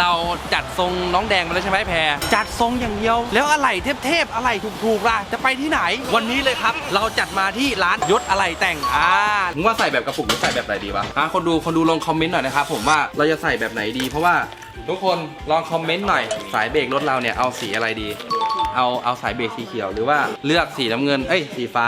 เราจัดทรงน้องแดงมาแล้วใช่ไหมแพรจัดทรงอย่างเดียว แล้วอะไรเทพๆอะไรถูกๆล่ะจะไปที่ไหน วันนี้เลยครับ เราจัดมาที่ร้านยศอะไรแต่งอ่ามึงว่าใส่แบบกระปุกหรือใส่แบบไหนดีวะอะคนดูคนดูลองคอมเมนต์หน่อยนะครับผมว่าเราจะใส่แบบไหนดี เพราะว่าทุกคนลองคอมเมนต์หน่อย สายเบรกรถเราเนี่ยเอาสีอะไรดี เอาเอาสายเบรกสีเขียวหรือว่าเลือกสีน้ำเงินเอ้ยสีฟ้า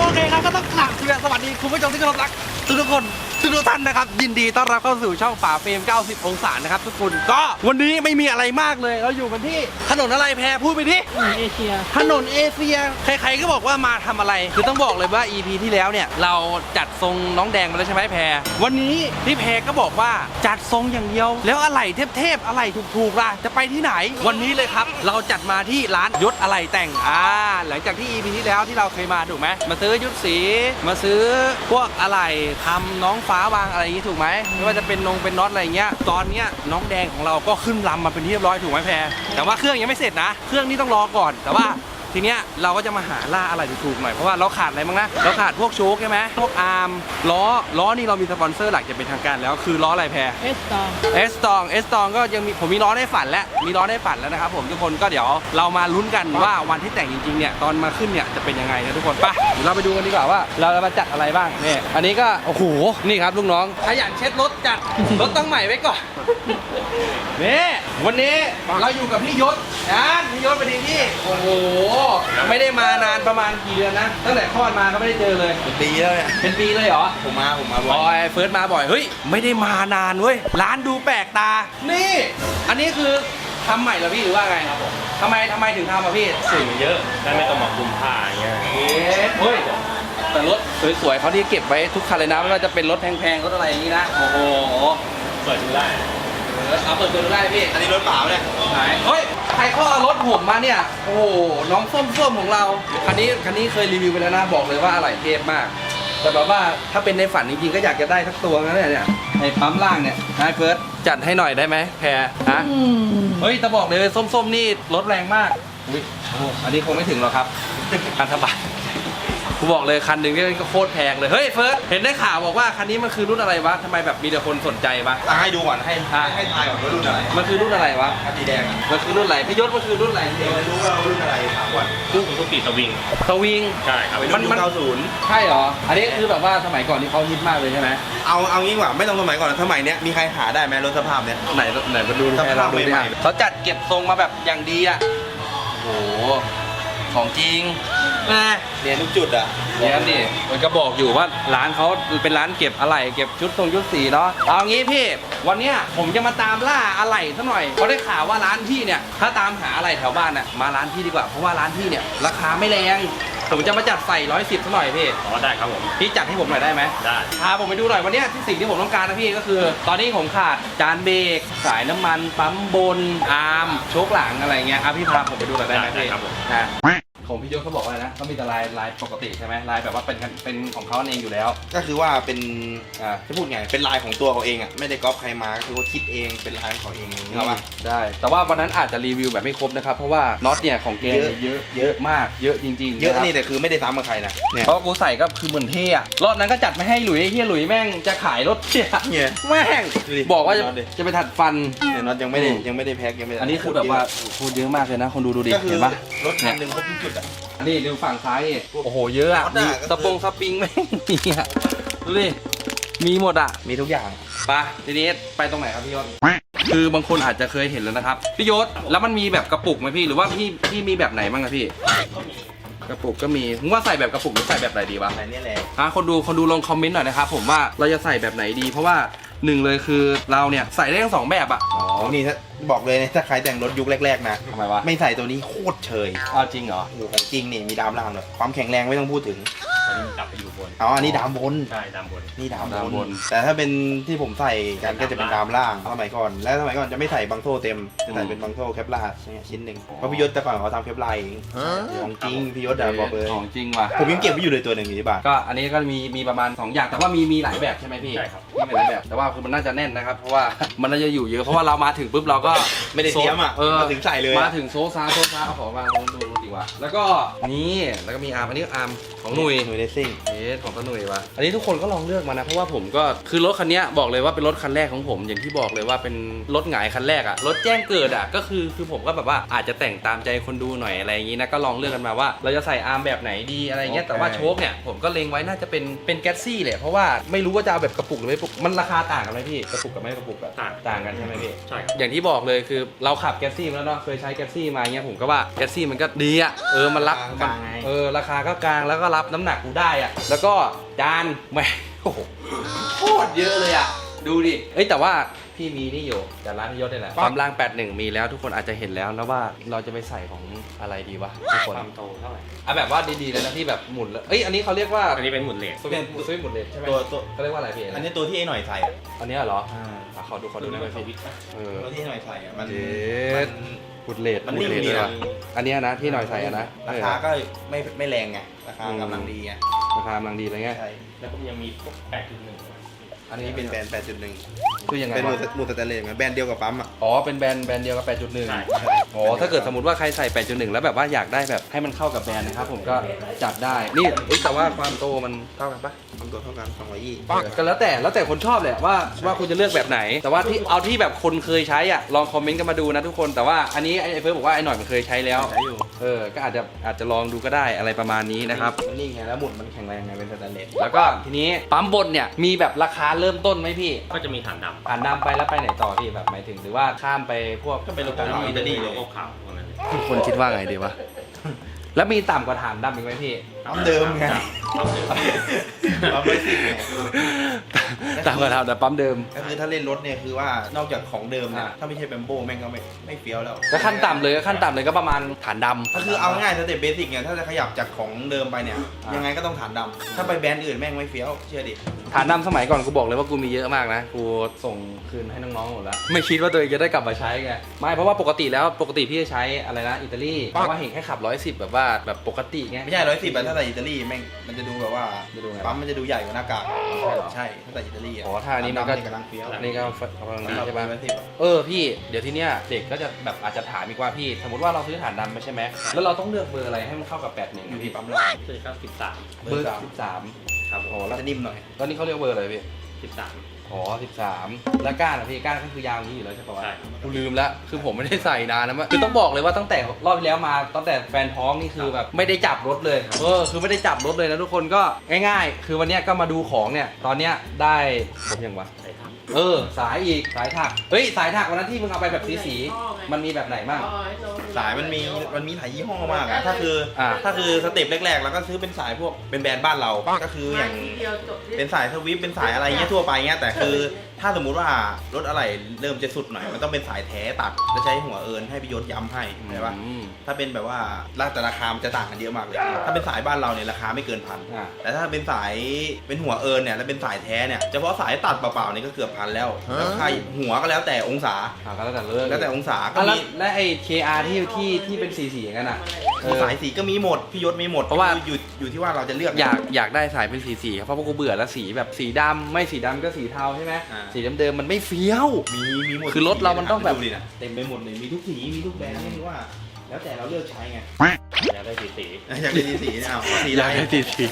โอเคครับ ก็ต้องกราวสวัสดีคุณผู้ชมที่เคารพรักทุกทุกคน ทุกทุกๆท่านนะครับยินดีต้อนรับเข้าสู่ช่องป่าเฟรม 90 องศานะครับ ทุกคนก็วันนี้ไม่มีอะไรมากเลย เราอยู่กันที่ถนนอะไรแพรพูดไปที่เอเชียถนนเอเชีย ใครๆก็บอกว่ามาทำอะไร คือต้องบอกเลยว่า EP ที่แล้วเนี่ย เราจัดทรงน้องแดงมาแล้วใช่ไหมแพรวันนี้พี่แพรก็บอกว่าจัดทรงอย่างเดียว แล้วอะไรเทพๆอะไรถูกๆล่ะจะไปที่ไหน วันนี้เลยครับ เราจัดมาที่ร้านยศอะไรแต่งอ่าหลังจากที่ EP ที่แล้วที่เราเคยมาถูกไหมมาซื้อยุทธสี มาซื้อพวกอะไรทำน้องฟ้าวางอะไรอย่างนี้ถูกไหมไม่ว่าจะเป็นนงเป็นน็อตอะไรอย่างเงี้ยตอนเนี้ยน้องแดงของเราก็ขึ้นลำมาเป็นที่เรียบร้อยถูกไหมแพรแต่ว่าเครื่องยังไม่เสร็จนะ เครื่องนี่ต้องรอก่อนแต่ว่า ทีเนี้ยเราก็จะมาหาล่าอะไรถูกๆหน่อย เพราะว่าเราขาดอะไรบ้างนะ เราขาดพวกโชคใช่ไหมพวกอาร์มล้อ ล้อนี่เรามีสปอนเซอร์หลักจะเป็นทางการแล้วคือล้ออะไรแพร เอสตอง เอสตองเอสตองก็ยังมีผมมีล้อได้ฝันแล้ว มีล้อได้ฝันแล้วนะครับผมทุกคนก็เดี๋ยวเรามาลุ้นกันว่าวันที่แต่งจริงๆเนี่ยตอนมาขึ้นเนี่ยจะเป็นยังไงนะทุกคนไปเดี๋ยวเราไปดูกันดีกว่าว่า เราจะมาจัดอะไรบ้างนี่อันนี้ก็โอ้โหนี่ครับลูกน้องขยันเช็ดรถจัด รถต้องใหม่ไว้ก่อนนี่วันนี้เราอยู่กับพี่ยศนะพี่ยศประเด็นที่โอ้โหไม่ได้มานานประมาณกี่เดือนนะ ตั้งแต่คลอดมาก็ไม่ได้เจอเลยปีแล้วเนี่ย เป็นปีเลยเหรอ ผมมา ผมมาบ่บออยยเฟิร์สมาบ่อย เฮ้ย ไม่ได้มานานเว้ย ร้านดูแปลกตา นี่ อันนี้คือทำใหม่เหรอพี่หรือว่าไงครับผมทำไมทำไมถึงทำอะพี่สิ่งเยอะได้ไม่ต้องมาคุมผ้าอย่างเงี้ยเอ๊ะเฮ้ยแต่รถสวยๆเขาที่เก็บไว้ทุกคันเลยนะไม่ว่าจะเป็นรถแพงๆรถอะไรอย่างนี้นะ โอ้โห เปิดดูได้ เออเอาเปิดตัวดูได้พี่อันนี้รถเปล่าเนี่ยไหนเฮ้ยใครเข้ารถผมมาเนี่ย โอ้โหน้องส้มๆของเราคันนี้คันนี้เคยรีวิวไปแล้วนะบอกเลยว่าอะไรเทพมาก แต่แบบว่าถ้าเป็นในฝันจริงๆก็อยากจะได้ทักตัวนะเนี่ยเนี่ยไอ้ปั๊มล่างเนี่ยนายเฟิร์สจัดให้หน่อยได้ไหมแพรฮะเฮ้ยแต่บอกเลยส้มๆนี่รถแรงมากอุ๊ยโอ้อันนี้คงไม่ถึงหรอกครับคันธบัตร กูบอกเลยคันหนึ่งนี่ก็โคตรแพงเลยเฮ้ยเฟิร์สเห็นได้ข่าวบอกว่าคันนี้มันคือรุ่นอะไรวะทำไมแบบมีแต่คนสนใจวะ อะให้ดูก่อนให้อะ ให้ทายก่อนว่ารุ่นอะไรมันคือรุ่นอะไรวะคันสีแดงอะมันคือรุ่นอะไรพี่ยศมันคือรุ่นอะไรเดี๋ยวรู้ว่ารุ่นอะไรถามก่อนซึ่งคุณปีสวิงสวิง ใช่ครับเป็มันรุ่มัน เก้าศูนย์ใช่เหรอ อันนี้คือแบบว่าสมัยก่อนที่เขาฮิตมากเลยใช่ไหมเอาเอางี้ดีกว่าไม่ต้องสมัยก่อนสมัยเนี้ยมีใครหาได้ไหมรถสภาพเนี้ย ไหนไหนมาดูสภาพให้เราดูดิใหม่อะเขาจัดเก็บทรงมาแบบอย่างดีอะโอ้โห ของจริงแหมเรียนทุกจุดอะเนี่ยดิมันก็บอกอยู่ว่าร้านเขาเป็นร้านเก็บอะไหล่เก็บชุดทรงชุดสีเนาะเอางี้พี่ วันเนี้ยผมจะมาตามล่าอะไหล่ซะหน่อยเพราะได้ข่าวว่าร้านพี่เนี่ย ถ้าตามหาอะไหล่แถวบ้านน่ะมาร้านพี่ดีกว่าเพราะว่าร้านพี่เนี่ยราคาไม่แรงผมจะมาจัดใส่ร้อยสิบซะหน่อยพี่อ๋อได้ครับผมพี่จัดให้ผมหน่อยได้ไหมได้พาผมไปดูหน่อยวันเนี้ยที่สิ่งที่ผมต้องการนะพี่ก็คือ ตอนนี้ผมขาดจานเบรกสายน้ำมันปั๊มบนอาร์มโชคหลังอะไรเงี้ยอะพี่พาผมไปดูหน่อยได้ไหมได้พี่ครับผมนะ ของพี่ยศเขาบอกว่าอะไรนะเขามีแต่ลายลายปกติใช่ไหมลายแบบว่าเป็นเป็นของเขาเองอยู่แล้ว ก็คือว่าเป็นอ่าจะพูดไงเป็นลายของตัวเขาเองอะไม่ได้ก๊อปใครมาก็คือว่าคิดเองเป็นลายของเขาเองนึกออกปะได้ แต่ว่าวันนั้นอาจจะรีวิวแบบไม่ครบนะครับ เพราะว่าน็อตเนี่ยของเกมเยอะเยอะเยอะมากเยอะจริงๆเยอะครันี่บแต่คือไม่ได้ซ้ำกับใครนะเนี่ยเพราะว่ากูใส่ก็คือเหมือนเท่อะรอบนั้นก็จัดไม่ให้หลุยไอ้เฮียหลุยแม่งจะขายรถเที่ยเนี่ยแม่งดูดิบอกว่าจะน็อตดิ จะไปถัดฟัน เนี่ยน็อตยังไม่ได้อืมยังไม่ได้แพ็คยังไม่ได้อันนี้คือแบบว่าพูดเยอะมากเลยนะคนดูดูดิก็คือเห็นปะรถคันหนึ่งครบทุกจุดอะนี่ดูฝั่งซ้ายนี่โอ้โหเยอะอะรถมีอะก็คือสปงสปริงแม่งมีอะดูดิ มีหมดอะมีทุกอย่างไปทีนี้ไปตรงไหนครับพี่ยศคือบางคนอาจจะเคยเห็นแล้วนะครับ พี่ยศแล้วมันมีแบบกระปุกไหมพี่ หรือว่าพี่พี่มีแบบไหนบ้างอะพี่ กระปุกก็มีมึงว่าใส่แบบกระปุกหรือใส่แบบไหนดีวะแต่เนี่ยแหละฮะคนดูคนดูลองคอมเมนต์หน่อยนะครับผมว่าเราจะใส่แบบไหนดี เพราะว่า หนึ่งเลยคือเราเนี่ยใส่ได้ทั้งสองแบบอะอ๋อ นี่ถ้าบอกเลยนะถ้าใครแต่งรถยุคแรกๆนะ ทำไมวะไม่ใส่ตัวนี้โคตรเฉยเอาจริงเหรอ โอ้โหของจริงนี่มีดามล่างเลยความแข็งแรงไม่ต้องพูดถึงต อนนี้มันกลับไปอยู่บนเอาอันนี้ดามบน ใช่ดำบน นี่ดามดามบบน น แต่ถ้าเป็นที่ผมใส่กันก็จะเป็นดามล่างสมัยก่อน และสมัยก่อนจะไม่ใส่บังโซ่เต็ม จะใส่เป็นบังโซ่แคปลาร์เนี่ยชิ้นหนึ่งเพราะพี่ยศแต่ก่อนเขาทำแคปลาร์เองของจริงพี่ยศอะบอกเลยของจริงว่ะผมยังเก็บไว้อยู่เลยตัวหนึ่งอยู่ที่บ้านก็อันนี้ก็มีมีประมาณ 2 อย่างแต่ว่ามีมีหลายแบบใช่ไหมพี่ใช่ครับมีหลายแบบแต่ว่าคือมันน่าจะแน่นนะครับ เพราะว่ามันน่าจะอยู่เยอะเพราะว่าเรามาถึงปุ๊บเราก็ไม่ได้เตรียมอะเออ มาถึงใส่เลยมาอะ ถึงโซซาโซซาเอาของมาลองดูดิว่ะแล้วก็นี่แล้วก็มีอาร์มอันนี้อาร์มของหนุ่ย หนุ่ยเลสซิ่งเอสของตาหนุ่ยวะอันนี้ทุกคนก็ลองเลือกมานะ เพราะว่าผมก็คือรถคันเนี้ยบอกเลยว่าเป็นรถคันแรกของผม อย่างที่บอกเลยว่าเป็นรถหงายคันแรกอะรถแจ้งเกิดอะก็คือคือผมก็แบบว่าอาจจะแต่งตามใจคนดูหน่อยอะไรอย่างงี้นะก็ลองเลือกกันมาว่า เราจะใส่อาร์มแบบไหนดีอะไรเงี้ยแต่ว่าโชคเนี่ยผมก็เล็งไว้น่าจะเป็นเป็นแก๊สซี่แหละเพราะว่าไม่รู้ว่าจะเอาแบบกระปุกหรือไม่กระปุกมันราคาต่างกันไหมพี่กระปุกกับไม่กระปุกอะต่างต่างกันใช่ไหมพี่ใช่ครับอย่างที่บอกเลยคือเราขับแก๊สซี่มาแล้วเนาะเคยใช้แก๊สซี่มาเงี้ยผมก็ว่าแก๊สซี่มันก็ดีอะเออมันรับกลางๆไงเออราคาก็กลางแล้วก็รับน้ำหนักกูได้อะแล้วก็จานแหม่โอ้โหโคตรเยอะเลยอะดูดิเอ้ยแต่ว่าพี่มีนี่อยู่จากร้านพี่ยศนี่แหละความล่าง 81 มีแล้วทุกคนอาจจะเห็นแล้วแล้วว่าเราจะไปใส่ของอะไรดีวะทุกคนความโตเท่าไหร่เอาแบบว่าดีๆเลยนะที่แบบหมุนแล้วเอ้ยอันนี้เขาเรียกว่าอันนี้เป็นหมุนเลทสวิตช์สวิตช์หมุนเลนใช่ไหมตัวตัวเขาเรียกว่าอะไรพี่อันนี้ตัวที่ไอ้หน่อยใส่อะอันนี้เหรออ่าอะขอดูขอดูหน่อยพี่เออตัวที่ไอ้หน่อยใส่อะมันเจ็มัดนบุดเลดมันบุดเลดนิ่มดีด้วยนะว่ะอันเนี้ยนะที่หน่อยใส่อะนะราคาก็ไม่ไม่แรงไง ราคากำลังดีไงเออราคากำลังดีเลยไงใช่ แล้วก็ยังมีพวกแปดจุดหนึ่งอันอันนี้นี้เป็เป็นนแบรนด์ 8.1 คือยังไงเป็นมูวะมูสเตนเลสไงแบรนด์เดียวกับปั๊มอะ อ๋อ เป็นแบรนด์แบรนด์เดียวกับ 8.1ใช่ใช่อ๋อ ถ้าเกิดสมมติว่าใครใส่ 8.1 แล้วแบบว่าอยากได้แบบให้มันเข้ากับแบรนด์นะครับผมก็จัดได้ นี่เอ้ยแต่ว่าความโตมันเท่ากันปะทำตัวเท่ากัน220เออก็แล้วแต่แล้วแต่คนชอบแหละว่าว่าคุณจะเลือกแบบไหน แต่ว่าที่เอาที่แบบคนเคยใช้อะลองคอมเมนต์กันมาดูนะทุกคนแต่ว่าอันนี้ไอ้เฟิร์สบอกว่าไอ้หน่อยมันเคยใช้แล้ว ใช้อยู่ เออ ก็อาจจะอาจจะลองดูก็ได้อะไรประมาณนี้นะครับ มันนิ่งไงแล้วหมุนมันแข็งแรงไงเป็นสแตนเลสแล้วก็ทีนี้ปั๊มบนเนี่ยมีแบบราคาเริ่มต้นไหมพี่ก็จะมีฐานดำผ่านดำไปแล้วไปไหนต่อพี่แบบหมายถึงหรือว่าข้ามไปพวกก็เป็นโลโก้ขาวอิตาลีโลโก้ขาวพวกนั้นเลยทุกคนคิดว่าไงดีวะ แล้วมีต่ำกว่าฐานดำอีกไหมพี่ ปั๊มเดิมไง ปั๊มเดิม ปั๊มไม่สิบไง ต่ำกว่าฐานแต่ปั๊มเดิม ก็คือถ้าเล่นรถเนี่ยคือว่านอกจากของเดิมเนี่ยอะถ้าไม่ใช่แบมโบแม่งก็ไม่ไม่เฟี้ยวแล้วก็ขั้นต่ำเลยก็ขั้นต่ำเลยก็ประมาณฐานดำ ก็คือเอาง่ายสเต็ปเบสิกเนี่ยถ้าจะขยับจากของเดิมไปเนี่ยอะยังไงก็ต้องฐานดำถ้าไปแบรนด์อื่นแม่งไม่เฟี้ยวเชื่อดิฐานดำสมัยก่อนกูบอกเลยว่ากูมีเยอะมากนะ กูส่งคืนให้น้องๆหมดแล้ว ไม่คิดว่าตัวเองจะได้กลับมาใช้ไง ไม่เพราะว่าปกติแล้วปกติพี่จะใช้อะไรนะอิตาลีเพราะว่าเห็นแค่ขับร้อยสิบแบบว่าแบบปกติไง ไม่ใช่ร้อยสิบถ้าใส่อิตาลีแม่งมันจะดูแบบว่าจะดูไง ปั๊มมันจะดูใหญ่กว่าหน้ากากใช่เหรอใช่ถ้าใส่อิตาลีอะอ๋อถ้าอันนี้มันก็ ดำกำลังเฟี้ยวอันนี้ก็กำลังดีใช่ปะร้อยสิบอะเออพี่เดี๋ยวทีเนี้ยเด็กก็จะแบบอาจจะถามอีกว่าพี่ สมมติว่าเราซื้อฐานดำไปใช่ไหมแล้วเราต้องเลือกเบอร์อะไรให้มันเข้ากับแปดหนึ่งอยู่พี่ที่ปั๊มล่างคือก็สิบสามเบเบออร์ร์สามสิบสามครับผอ๋อมแล้วจะนิ่มหน่อยตอนนี้เขาเรียกเบอร์อะไรพี่สิบสาม อ๋อสิบสามแล้วก้านอะพี่ก้านก็คือยาวอย่างนี้อยู่แล้วใช่ปะวะใช่ กูลืมแล้วคือผมไม่ได้ใส่นานนะคือต้องบอกเลยว่าตั้งแต่รอบที่แล้วมาตั้งแต่แฟนท้องนี่คือแบบไม่ได้จับรถเลยเออคือไม่ได้จับรถเลยนะทุกคนก็ง่าย ๆ คือวันเนี้ยก็มาดูของเนี่ยตอนเนี้ยได้ผมยังวะใช่ครับ เออ สายอีกสายถักเฮ้ยสายถักวันนั้นที่มึงเอาไปแบบสีสีๆมันมีแบบไหนบ้าง สายมันมีมันมีหลายยี่ห้อมากอะถ้าคืออาถ้าคือสเต็ปแรกๆเราก็ซื้อเป็นสายพวกเป็นแบรนด์บ้านเราก็คืออย่างเป็นสายสวิฟเป็นสายอะไรเงี้ยทั่วไปเงี้ยแต่คือถ้าสมมุติว่ารถอะไรเริ่มจะสุดหน่อยมันต้องเป็นสายแท้ตัดแล้วใช้หัวเอิญให้พี่ยศย้ำให้ใช่ปะอืม ถ้าเป็นแบบว่าราแต่ราคามันจะต่างกันเยอะมากเลย ถ้าเป็นสายบ้านเราเนี่ยราคาไม่เกินพันอ่า แต่ถ้าเป็นสายเป็นหัวเอิญเนี่ยแล้วเป็นสายแท้เนี่ยเฉพาะสายตัดเปล่าๆนี่ก็เกือบพันแล้วแล้วค่าหัวก็แล้วแต่องศา อ่าก็แล้วแต่เลิกแล้วแต่องศาก็อะแล้วมีและไอ้ KR ที่ที่ที่เป็นสีสีอย่างนั้นอะเออ สายสีก็มีหมดพี่ยศมีหมดเพราะว่า อยู่อยู่ที่ว่าเราจะเลือก อยากอยากได้สายเป็นสีสีครับเพราะว่ากูเบื่อแล้วสีแบบสีดำไม่สีดำก็สีเทาใช่ไหมอ่า สีเดิมๆมันไม่เฟี้ยว มีมีหมดคือรถเรามันต้องแบบ ดูดินะเต็มไปหมดเลยมีทุกสีมีทุกแบรนด์ไม่รู้ว่า แล้วแต่เราเลือกใช้ไง อยากได้สีสีอยากได้สีสีเนี่ยเอาสีออะไรยากได้สีสี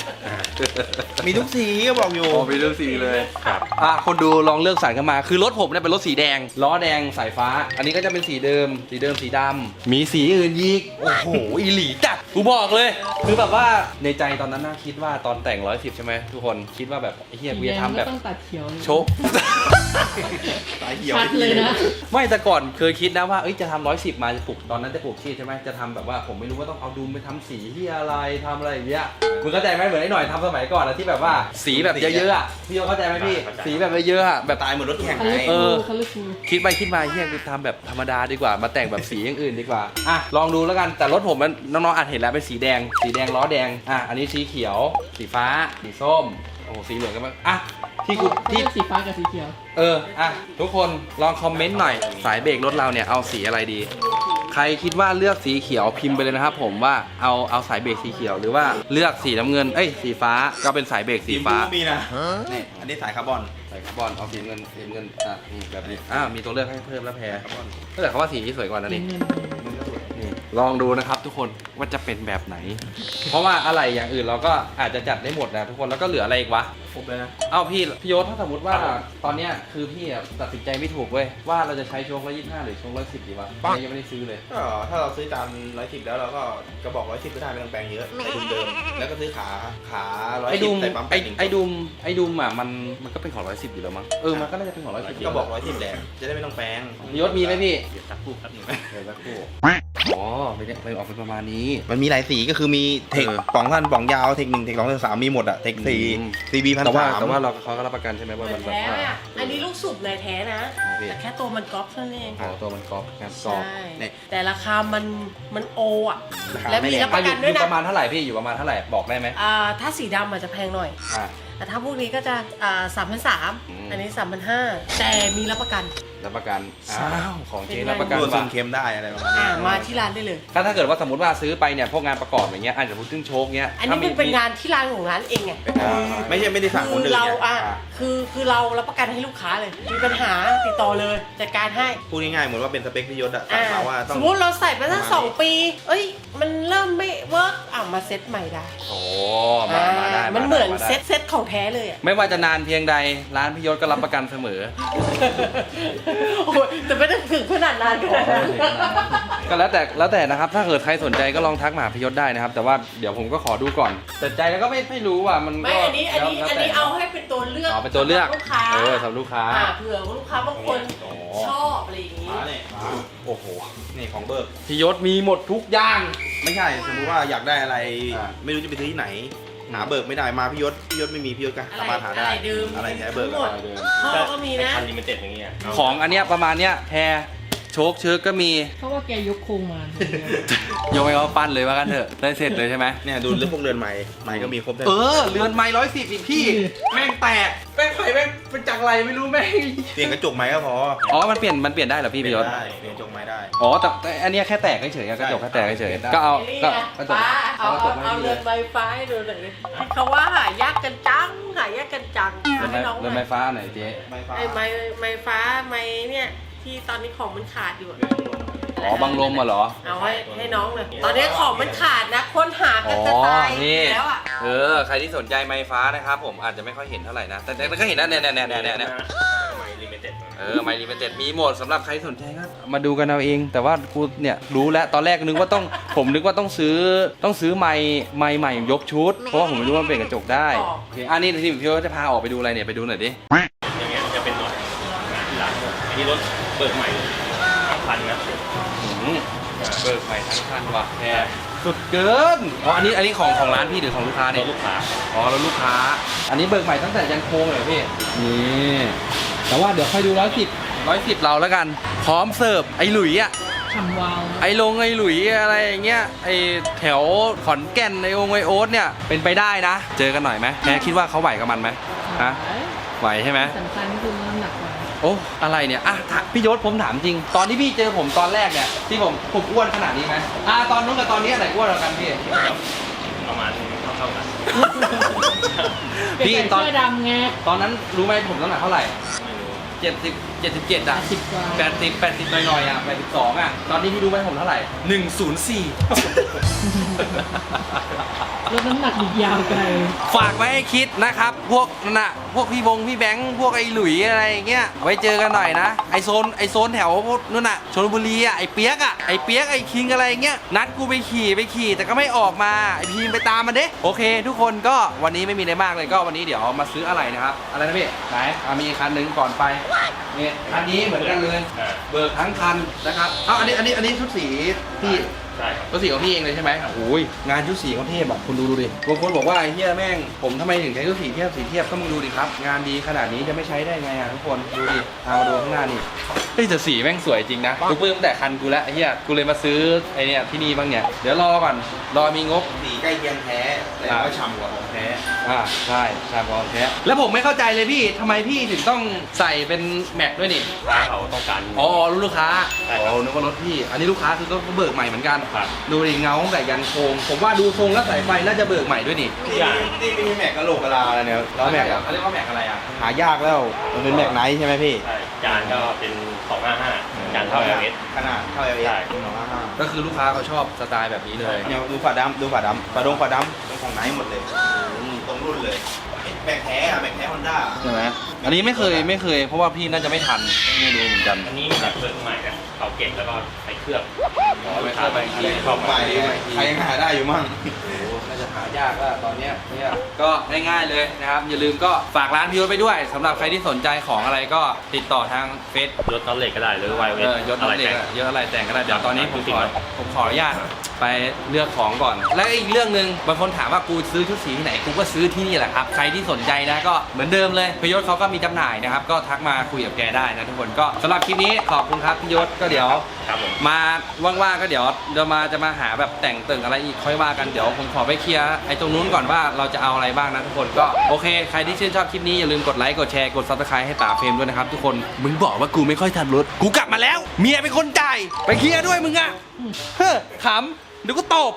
มีทุกสีก็บอกอยู่โอ้มีเรื่องสีเลยครับอะคนดูลองเลือกสายกันมา คือรถผมเนี่ยเป็นรถสีแดง ล้อแดงสายฟ้า อันนี้ก็จะเป็นสีเดิม สีเดิมสีดำมีสีอื่นอีกโอ้โหอีหลีจัดกูบอกเลย คือแบบว่าในใจตอนนั้นนะคิดว่าตอนแต่งร้อยสิบใช่ไหมทุกคนคิดว่าแบบไอ้เฮียกูจะทำแบบต้องตัดเขียวเลยโชคสายเขียวชัดเลยนะไม่แต่ก่อนเคยคิดนะว่าเอ้ยจะทำร้อยสิบมาจะปลูกตอนนั้นจะปลูกชีพใช่ไหมจะทำแบบว่าผมไม่รู้ว่าต้องเอาดูมไปทำสีที่อะไรทำอะไรอย่างเงี้ยมึงเข้าใจไหมเหมือนไอ้หน่อยทำสมัยก่อนนะที่แบบว่าสีแบบเยอะๆอะพี่โยเข้าใจไหมพี่สีแบบเยอะๆอะแบบ ตายเหมือนรถแข่งคันไงลึกเอฟูอคันลึกฟูคิดไปคิดมาเฮียกูทำแบบธรรมดาดีกว่ามาแต่งแบบสีอย่างอื่นดีกว่าอะลองดูแล้วกันแต่รถผมมันน้องๆอาจเห็นแล้วเป็นสีแดง สีแดงล้อแดงอะอันนี้สีเขียว สีฟ้า สีส้มโอ้โหสีเหลืองกันบ้างอะที่กูที่ ที่สีฟ้ากับสีเขียว เออ อะ ทุกคนลองคอมเมนต์หน่อย สายเบรกรถเราเนี่ย เอาสีอะไรดีใค รคิดว่าเลือกสีเขียวพิมพ์ไปเลยนะครับผมว่าเอาเอาสายเบรกสีเขียวหรือว่าเลือกสีน้ำเงินเอ้ยสีฟ้าก็เป็นสายเบรกสีฟ้าก็มีนะนี่อันนี้สายคาร์บอนสายคาร์บอนเอาสีเงินสีเงินอะนี่แบบนี้อ่ามีตัวเลือกให้เพิ่มแล้วแพรคาร์บอนแต่เขาว่าสีนี้สวยกว่านะสีนี่เงินนี่ ลองดูนะครับทุกคนว่าจะเป็นแบบไหน เพราะว่าอะไรอย่างอื่นเราก็อาจจะจัดได้หมดนะทุกคนแล้วก็เหลืออะไรอีกวะ ครบเลยนะ เอ้าพี่พี่โยศถ้าสมมติว่าตอนเนี้ยคือพี่อะตัดสินใจไม่ถูกเว้ยว่าเราจะใช้โชคร้อยยี่ห้าหรือโชคร้อยสิบดีวะยังไม่ได้ซื้อเลย ก็ถ้าเราซื้อจานร้อยสิบแล้วเราก็กระบอกร้อยสิบก็ได้ไม่ต้องแปลงเยอะใส่ดุมเดิม แล้วก็ซื้อขาขาร้อยไอ้สิดุบมใส่ปั๊มไอ้แปดหนึ่งไอ้ดุมไอ้ดุมอะมันมันก็เป็นของร้อยสิบอยู่แล้วมั้งเออมันก็น่าจะเป็นของร้อยสิบก็บอกร้อยสิบแหละจะได้ไม่ต้องแปลงยศมีไหมพี่เดี๋ยวสักครู่แป๊บหนึงเดี๋ยวสักครู่ อ๋อไม่ได้ไปออกเป็นประมาณนี้ มันมีหลายสีก็คือมีเทคเออ ป่องสั้นป่องยาวเทคหนึ่งเทคสองเทคสามมีหมดอะเทคสี่อืมซีบีพันแต่ว่าสามแต่ว่าเราเขาก็รับประกันใช่ไหมว่าเหมืมัอนนแบบแท้ว่าอะอันนี้ลูกสูบเลยแท้นะพี่แต่แค่ตัวมันก๊อปเท่านั้นเองอ๋อตัวมันกรอบงานกรอบใช่แต่ราคามันมันโออะราคาและไม่มีแรรังบประกันด้วยอยู่นะประมาณเท่าไหร่พี่อยู่ประมาณเท่าไหร่บอกได้ไหมอ่าถ้าสีดำอาจจะแพงหน่อย อ่า แต่ถ้าพวกนี้ก็จะอ่าสามพันสามอืม อันนี้สามพันห้าแต่มีรับประกันรับประกันอ้าวของเจ๊เป็นไงรับประกันรั่วซึว่ะมเค็มได้อะไรประมาณอ่านี้มาที่ร้านได้เลย ถ้าถ้าเกิดว่าสมมติว่าซื้อไปเนี่ยพวกงานประกอบอย่างเงี้ยอาจจะพูดถึงโชคเงี้ยอันนี้มันเป็นงานที่ร้านของร้านเองไงอ่า ไม่ใช่ไม่ได้สั่งคคืนออื่นเราไงอะอ่าคือคือเรารับประกันให้ลูกค้าเลยมีปัญหาติดต่อเลยจัดการให้ พูดง่ายๆเหมือนว่าเป็นสเปคพี่ยศอะสั่อ่างมาว่าต้อง สมมติเราใส่มาตั้งประมาณสองนี้ปี เอ้ย มันเริ่มไม่เวิร์กอะมาเซ็ตใหม่ได้โอ้มามาได้อ่ามันเหมือนาได้เซ็ตเซ็ตของแท้เลยอะ ไม่ว่าจะนานเพียงใดร้านพี่ยศก็รับประกันเสมอโอ้ยแต่ไม่ต้องถึงขนาดนั้นก็ได้ก็แล้วแต่แล้วแต่นะครับ ถ้าเกิดใครสนใจก็ลองทักมาหาพี่ยศได้นะครับ แต่ว่าเดี๋ยวผมก็ขอดูก่อนแต่ใจแล้วก็ไม่ไม่รู้ว่ามันไม่ ก็อันนี้ อันนี้ แล้วอันแต่นี้เอาให้เป็นตัวเลือกอ๋อเป็นตัวเลือกสำหรับลูกค้าเออสำหรับลูกค้า อ่าเผื่อว่าลูกค้าบางคนโอ้ชอบอะไรอย่างนี้ มาเนี่ยมาโอ้โหนี่ของเบิร์กพี่ยศมีหมดทุกอย่าง ไม่ใช่ สมมติว่าอยากได้อะไร อ่า ไม่รู้จะไปซื้อที่ไหน หาเบิร์กไม่ได้มาพี่ยศพี่ยศไม่มีพี่ยศก็สามารถหาได้ อะไรดื่มอะไรแท้เบิร์กทั้งหมดเดิมพ่อก็มีนะ คันลิมิเต็ดอย่างเงี้ยเอาของอันเนี้ยประมาณเนี้ยแพร โชคเชิร์กก็มี เพราะว่าแกยกโครงมาโยงไปเขาปั้นเลยว่ากันเถอะ ได้เสร็จเลยใช่ไหม เนี่ยดูเรื่องพวกเรือนใหม่ใหม่ก็มีครบได้เออ เรือนไม้ร้อยสิบอีกพี่ แม่งแตก แม่งไฟแม่งเป็นจากอะไรไม่รู้แม่ง เปลี่ยนกระจกใหม่ก็พออ๋อ มันเปลี่ยน มันเปลี่ยนได้เหรอพี่เปลี่พี่ยยนศได้เปลี่ยนกระจกใหม่ได้ อ๋อแต่แต่อันเนี้ยแค่แตกเฉยๆอะกระจกแค่แตกเฉยเปลี่ยนได้ๆก็เอานี่ก็ไงกระจกป้าเอากระจเอากไม่เอาดีเรือนไฟฟ้าให้ดูหน่อยดิเขาว่าหายากกันจังหายากกันจังเรือนไม้ให้น้องหเรือนน่ไม้อยฟ้าไหนเจ๊ ไม้ฟ้าไอ้ไม้ไม้ฟ้าไม้เนี่ย ที่ตอนนี้ของมันขาดอยู่อะอ๋อบังลมมาเหรอ เอาให้ให้น้องเลยตอนนี้ของมันขาดนะค้นหากันจะตายอ๋อนี่ แล้วอะเออ ใครที่สนใจไม้ฟ้านะครับผมอาจจะไม่ค่อยเห็นเท่าไหร่นะ แต่แต่ก็เห็นนะเนี่ยเนี่ยเนี่ยเนี่ยเนี่ยไมลิมิเต็ดเออ ไมลิมิเต็ดมีหมดสำหรับใครสนใจก็มาดูกันเอาเอง แต่ว่ากูเนี่ยรู้แล้ว ตอนแรกนึกว่าต้อง ผมนึกว่าต้องซื้อ ต้องซื้อไม้ไม้ใหม่ยกชุด เพราะว่าผมไม่รู้ว่ามันเป็นกระจกได้ โอเค อันนี้ที่พี่ว่าจะพาออกไปดูอะไรเนี่ย ไปดูหน่อยดิ อย่างเงี้ยจะเป็นรถที่ร้านอันนี้รถ เบิกใหม่ทั้งคันนะอืมเบิกใหม่ทั้งคันว่ะแพรสุดเกินอ๋ออันนี้อันนี้ของของร้านพี่หรือของลูกค้ารเนี่ยถลูกค้าอ๋อแล้วลูกค้า อันนี้เบิกใหม่ตั้งแต่ยันโค้งเลยเหรอพี่ นี่ แต่ว่าเดี๋ยวค่อยดูร้อยสิบร้อยสิบเราแล้วกัน พร้อมเสิร์ฟ ไอ้หลุยอะฉ่ำวาวไอ้ลงไอ้หลุยอะไรอย่างเงี้ย ไอ้แถวขอนแก่นไอ้องไอโอ๊ตเนี่ย เป็นไปได้นะ เจอกันหน่อยไหมแกคิดว่าเขาไหวกับมันไหมฮะ ไหวใช่ไหม สำคัญคือน้ำหนักกว่า โอ้อะไรเนี่ยอะถามพี่ยศผมถามจริง ตอนที่พี่เจอผมตอนแรกเนี่ยที่ผมผมอ้วนขนาดนี้ไหมอะตอนนู้นกับตอนนี้อันไหนอ้วนกว่ากันพี่ประมาณเท่าๆกันพี่แกใส่ตอนเสื้อดำไงตอนนั้นรู้ไหมผมน้ำหนักเท่าไหร่ไม่รู้เจ็ดสิบเจ็ดสิบเจ็ดอะ80กว่าแปดสิบแปดสิบหน่อยๆอะแปดสิบสองอะ ตอนนี้พี่รู้ไหมผมเท่าไหร่หนึ่งศูนย์สี่ ลดน้ำหนักอีกยาวไกล ฝากไว้ให้คิดนะครับ พวกนั่นน่ะพวกพี่บง พี่แบงค์ พวกไอ้หลุยอะไรอย่างเงี้ย ไว้เจอกันหน่อยนะ ไอโซน ไอโซนแถวพวกนู่นน่ะ ชลบุรีอะ ไอเปียกอะ ไอเปียก ไอคิงอะไรอย่างเงี้ย นัดกูไปขี่ไปขี่แต่ก็ไม่ออกมา ไอพีมไปตามมันเด้โอเค ทุกคนก็วันนี้ไม่มีอะไรมากเลยก็วันนี้เดี๋ยวมาซื้ออะไรนะครับ อะไรนะพี่ ไหนอะมีคันหนึ่งก่อนไปนี่คันนี้เหมือนกันเลย อ่าเบิกทั้งคันนะครับเอ้าอันนี้อันนี้อันนี้ชุดสีพี่ใช่ครับ ชุดสีของพี่เองเลยใช่ไหมโอ้ยงานชุดสีเขาเทพแบบคุณดูดูดิบางคนบอกว่าไอ้เฮียแม่งผมทำไมถึงใช้ชุดสีเทียบสีเทียบก็มึงดูดิครับ งานดีขนาดนี้จะไม่ใช้ได้ไงอะทุกคนดูดิเอามาดูข้างหน้านี่เฮ้ยแต่สีแม่งสวยจริงนะกูปลื้มแต่คันกูแล้วไอ้เฮียกูเลยมาซื้อไอ้เนี่ยที่นี่บ้างเนี่ยเดี๋ยวรอก่อนรอมีงบ สีใกล้เคียงแท้แต่ก็ฉ่ำกว่าของแท้อ่าใช่ใช่พอแท้แล้วผมไม่เข้าใจเลยพี่ทำไมพี่ถึงต้องใส่เป็นแม็กด้วยนี่ร้านเขาต้องการอ๋อรุ่นลูกค้าใช่ครับ อ๋อนึกว่ารถพี่ อันนี้ลูกค้าคือก็เบิกใหม่เหมือนกัน ครับ ดูดิเงาตั้งแต่ยันโครงผมว่าดูทรงแล้วสายไฟน่าจะเบิกใหม่ด้วยนี่ทุกอย่างนี่ไม่ใช่แม็กกะโหลกกะลาอะไรเนี่ยแล้วแม็กอะเขาเรียกว่าแม็กอะไรอะหายากแล้วมันเป็นแม็กไนท์ใช่ไหมพี่ ใช่จานก็เป็น 255 อ๋อจานเท่า LS ขนาดเท่าเอลเอใช่ ก็คือลูกค้าเขาชอบสไตล์แบบนี้เลยเนี่ยดูฝาดำดูฝาดำฝาดงฝาดำเป็นของไหนหมดเลยตรงรุ่นเลยแบกแท้อะแบกแท้ฮอนด้าใช่ไหมอันนี้ไม่เคยไม่เคย เพราะว่าพี่น่าจะไม่ทันไม่รู้เหมือนกัน อันนี้มีแบบเบิร์ใหม่นะเขาเก็บแล้วก็ไปเคลือบอ๋อไปเคลือบไปอะไรเข้าไปใครยังหาได้อยู่มั่งน่าจะ หายากแล้วตอนเนี้ยเนี่ยก็ง่ายๆเลยนะครับ อย่าลืมก็ฝากร้านพี่ยศไปด้วยสำหรับใครที่สนใจของอะไรก็ติดต่อทางเฟซยศน็อตเหล็กก็ได้หรือไวเวเออยศน้ำเหล็กอะเยอะอะไรแต่งก็ได้เดี๋ยวตอนนี้ผมขอผมขออนุญาตไปเลือกของก่อน แล้วอีกเรื่องหนึ่งบางคนถามว่ากูซื้อชุดสีที่ไหนกูก็ซื้อที่นี่แหละครับใครที่สนใจนะก็เหมือนเดิมเลยพี่ยศเขาก็มีจำหน่ายนะครับก็ทักมาคุยกับแกได้นะทุกคนก็สำหรับคลิปนี้ขอบคุณครับพี่ยศก็เดี๋ยว ครับผม มาว่างๆก็เดี๋ยวเดี๋ยวมาจะมาหาแบบแต่งตึงอะไรอีกค่อยว่ากันเดี๋ยวผมขอไปเคลียร์ไอ้ตรงนู้นก่อนว่าเราจะเอาอะไรบ้างนะทุกคนก็โอเคใครที่ชื่นชอบคลิปนี้อย่าลืมกดไลค์กดแชร์กดซับสไครต์ให้ตาเฟรมด้วยนะครับทุกคนมึงบอกว่ากูไม่ค่อยทันรถกูกลับมาแล้ว เมียเป็นคนจ่ายไปเคลียร์ด้วยมึงอะเฮ้อขำเดี๋ยวก็ตบ